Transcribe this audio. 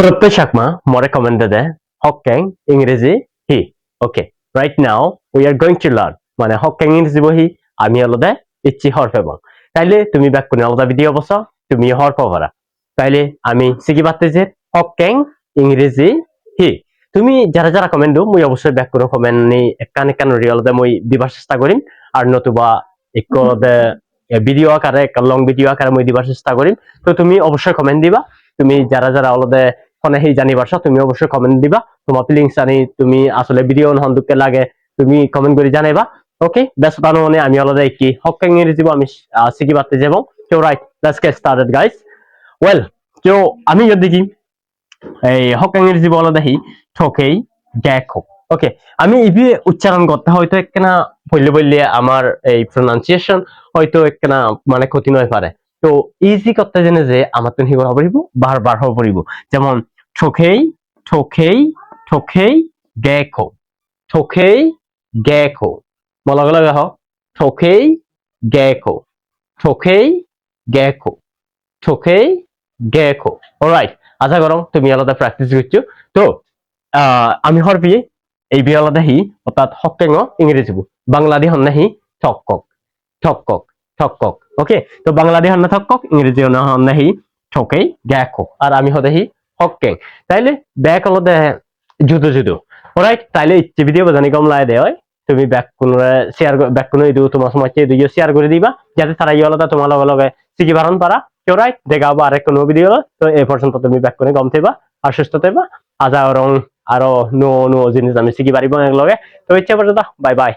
Proto Shakma, more recommended Hokkien, ইংরেজি হি। Okay right now we are going to learn মানে Hokkien ইংরেজি বহি আমি আলাদা ইচ্ছি হরফ এবং তাইলে তুমি ব্যাকুনে আলাদা ভিডিও বস তুমি হরফ পারা তাইলে আমি শিখি পারতে যে হকেং ইংরেজি হি। তুমি যারা যারা কমেন্ট দো মুই অবশ্যই ব্যাকুন কমেন্ট নি একান একান রিয়লদে মুই দিবার চেষ্টা করিম আর নতুবা একলদে ভিডিও আকারে লং ভিডিও আকারে মুই দিবার চেষ্টা করিম তো তুমি অবশ্যই কমেন্ট দিবা তুমি যারা যারা অলদে ফোনে সেই জানি তুমি অবশ্যই কমেন্ট দিবা। তোমার ফিলিংস জানি, তুমি আসলে ভিডিও হন্দুকে লাগে, তুমি কমেন্ট করে জানাইবা। ওকে ভালো মানে আমি অলদে কি হক ইংরেজি আমি শিখি পারতে যাব। তো right let's get started guys well তো আমি যদি কি এই হক ইংরেজি বলা দেখি ঠকেই দেখো। ওকে আমি ইভি উচ্চারণ করতে হয়তো একখানা বললে বললে আমার এই প্রনাউন্সিয়েশন হয়তো একখানা মানে ক্ষতি নয় পারে। তো ইজি করতে জেনে যে আমার তো হিগর হবরিব বারবার হবরিব যেমন, ঠকেই ঠকেই ঠকেই দেখো ঠকেই দেখো মলগ লগা হ ঠকেই দেখো ঠকেই দেখো ঠকেই দেখো অলরাইট আশা করো তুমি আলাদা প্র্যাকটিস করছ। তো আমি হর এই বিয়ে আলাদা হি, অর্থাৎ হকেং ইংরেজি বু বাংলাদি হন নাহি ঠকক ঠকক ঠকক ওকে তো বাংলাদি হন না ঠকক ইংরেজি হন নাহি ঠকেই দেখো। আর আমি হদেহি হকেং তাইলে ব্যাক আলাদা জুদো জুদো। অলরাইট তাইলে ইচ্ছে ভিডিও বাজানি কম লাই দেয় তুমি ব্যাক কোন শেয়ার ব্যাক কোন ইদু তোমার সময় ইদু শেয়ার করে দিবা, যাতে তারা ইয়ে আলাদা তোমার লগে লগে শিখি পারন পারা। অলরাইট দেখা আবার আরেক কোনো ভিডিও তো। এই পর্যন্ত তুমি ব্যাক করে গম থেবা আর সুস্থ থেবা। আজা আরও আরও নো নো জিনিস আমি শিখি পারিব লগে। তো ইচ্ছে পর্যন্ত বাই বাই